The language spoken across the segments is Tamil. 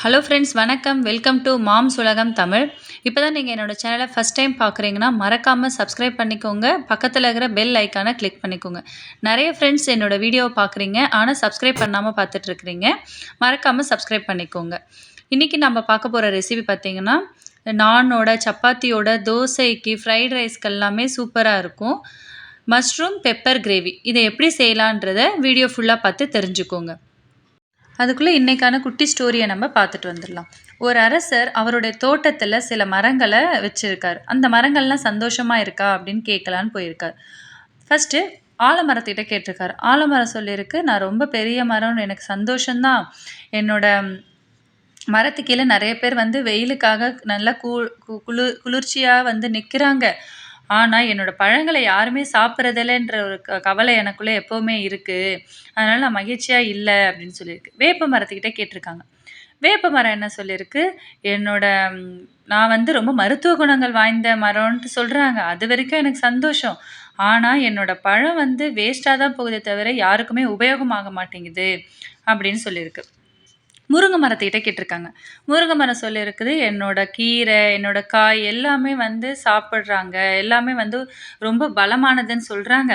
ஹலோ ஃப்ரெண்ட்ஸ் வணக்கம். வெல்கம் டு மாம்ஸ் உலகம் தமிழ் இப்போ தான் நீங்கள் என்னோடய சேனலை ஃபஸ்ட் டைம் பார்க்குறீங்கன்னா மறக்காமல் சப்ஸ்கிரைப் பண்ணிக்கோங்க. பக்கத்தில் இருக்கிற பெல் ஐக்கானை கிளிக் பண்ணிக்கோங்க. நிறைய ஃப்ரெண்ட்ஸ் என்னோடய வீடியோவை பார்க்குறீங்க ஆனால் சப்ஸ்கிரைப் பண்ணாமல் பார்த்துட்ருக்குறீங்க மறக்காமல் சப்ஸ்கிரைப் பண்ணிக்கோங்க. இன்றைக்கி நம்ம பார்க்க போகிற ரெசிபி பார்த்திங்கன்னா நானோட சப்பாத்தியோட தோசைக்கு ஃப்ரைட் ரைஸ்க்கு எல்லாமே சூப்பராக இருக்கும். மஷ்ரூம் பெப்பர் கிரேவி இதை எப்படி செய்யலான்றத வீடியோ ஃபுல்லாக பார்த்து தெரிஞ்சுக்கோங்க. அதுக்குள்ளே இன்றைக்கான குட்டி ஸ்டோரியை நம்ம பார்த்துட்டு வந்துடலாம். ஒரு அரசர் அவருடைய தோட்டத்தில் சில மரங்களை வச்சுருக்கார். அந்த மரங்கள்லாம் சந்தோஷமாக இருக்கா அப்படின்னு கேட்கலான்னு போயிருக்கார். ஃபஸ்ட்டு ஆலமரத்திட்ட கேட்டிருக்காரு. ஆலமரம் சொல்லியிருக்கு நான் ரொம்ப பெரிய மரம்னு எனக்கு சந்தோஷந்தான் என்னோட மரத்து கீழே நிறைய பேர் வந்து வெயிலுக்காக நல்லா கூ குளிர் குளிர்ச்சியாக வந்து நிற்கிறாங்க ஆனால் என்னோடய பழங்களை யாருமே சாப்பிட்றதில்லன்ற ஒரு க கவலை எனக்குள்ளே எப்போவுமே இருக்குது அதனால் நான் மகிழ்ச்சியாக இல்லை அப்படின்னு சொல்லியிருக்கு. வேப்ப மரத்துக்கிட்ட கேட்டிருக்காங்க. வேப்ப மரம் என்ன சொல்லியிருக்கு? என்னோட நான் வந்து ரொம்ப மருத்துவ குணங்கள் வாய்ந்த மரம்ன்ட்டு சொல்கிறாங்க அது வரைக்கும் எனக்கு சந்தோஷம். ஆனால் என்னோடய பழம் வந்து வேஸ்ட்டாக தான் போகுதே தவிர யாருக்குமே உபயோகமாக மாட்டேங்குது அப்படின்னு சொல்லியிருக்கு. முருங்கை மரத்துக்கிட்ட கேட்டிருக்காங்க. முருங்கை மரம் சொல்லியிருக்குது என்னோட கீரை என்னோட காய் எல்லாமே வந்து சாப்பிட்றாங்க. எல்லாமே வந்து ரொம்ப பலமானதுன்னு சொல்கிறாங்க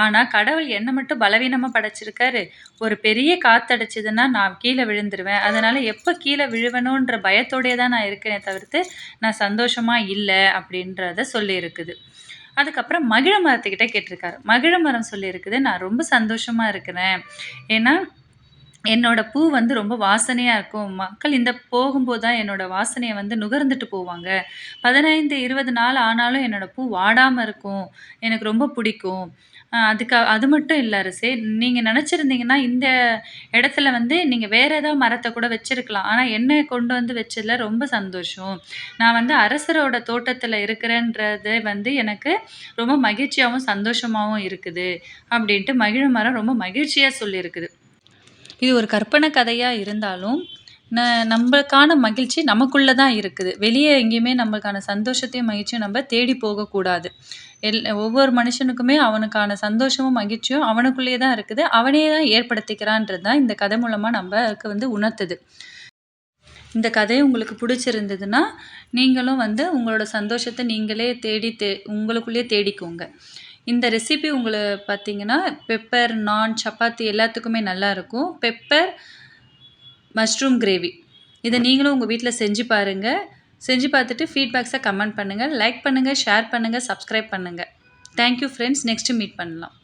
ஆனால் கடவுள் என்னை மட்டும் பலவீனமாக படைச்சிருக்காரு. ஒரு பெரிய காத்தடைச்சிதுன்னா நான் கீழே விழுந்துருவேன். அதனால் எப்போ கீழே விழுவணுன்ற பயத்தோடே தான் நான் இருக்கேனே தவிர்த்து நான் சந்தோஷமாக இல்லை அப்படின்றத சொல்லியிருக்குது அதுக்கப்புறம் மகிழ மரத்துக்கிட்ட கேட்டிருக்காரு. மகிழ மரம் சொல்லியிருக்குது நான் ரொம்ப சந்தோஷமாக இருக்கிறேன். ஏன்னா என்னோட பூ வந்து ரொம்ப வாசனையாக இருக்கும். மக்கள் இந்த போகும்போது தான் என்னோட வாசனையை வந்து நுகர்ந்துட்டு போவாங்க. பதினைந்து இருபது நாள் ஆனாலும் என்னோட பூ வாடாமல் இருக்கும். எனக்கு ரொம்ப பிடிக்கும். அதுக்கு அது மட்டும் இல்லை அரசே நீங்கள் நினச்சிருந்தீங்கன்னா இந்த இடத்துல வந்து நீங்கள் வேறு ஏதாவது மரத்தை கூட வச்சுருக்கலாம். ஆனால் என்னை கொண்டு வந்து வச்சதில் ரொம்ப சந்தோஷம். நான் வந்து அரசரோட தோட்டத்தில் இருக்கிறேன்றது வந்து எனக்கு ரொம்ப மகிழ்ச்சியாகவும் சந்தோஷமாகவும் இருக்குது. அப்படின்ட்டு மகிழ மரம் ரொம்ப மகிழ்ச்சியாக சொல்லியிருக்குது. இது ஒரு கற்பனை கதையாக இருந்தாலும் ந நம்மளுக்கான மகிழ்ச்சி நமக்குள்ளே தான் இருக்குது. வெளியே எங்கேயுமே நம்மளுக்கான சந்தோஷத்தையும் மகிழ்ச்சியும் நம்ம தேடி போகக்கூடாது. எல் ஒவ்வொரு மனுஷனுக்குமே அவனுக்கான சந்தோஷமும் மகிழ்ச்சியும் அவனுக்குள்ளேயே தான் இருக்குது. அவனே தான் ஏற்படுத்திக்கிறான்றது தான் இந்த கதை மூலமாக நம்மளுக்கு வந்து உணர்த்துது. இந்த கதை உங்களுக்கு பிடிச்சிருந்ததுன்னா நீங்களும் வந்து உங்களோட சந்தோஷத்தை நீங்களே தேடி தே உங்களுக்குள்ளேயே தேடிக்கோங்க. இந்த ரெசிபி உங்களை பார்த்தீங்கன்னா பெப்பர் நான் சப்பாத்தி எல்லாத்துக்குமே நல்லாயிருக்கும் பெப்பர் மஷ்ரூம் கிரேவி இதை நீங்களும் உங்கள் வீட்டில் செஞ்சு பாருங்கள் செஞ்சு பார்த்துட்டு ஃபீட்பேக்ஸை கமெண்ட் பண்ணுங்கள் லைக் பண்ணுங்கள் ஷேர் பண்ணுங்கள் சப்ஸ்கிரைப் பண்ணுங்கள் thank you friends next meet பண்ணலாம்.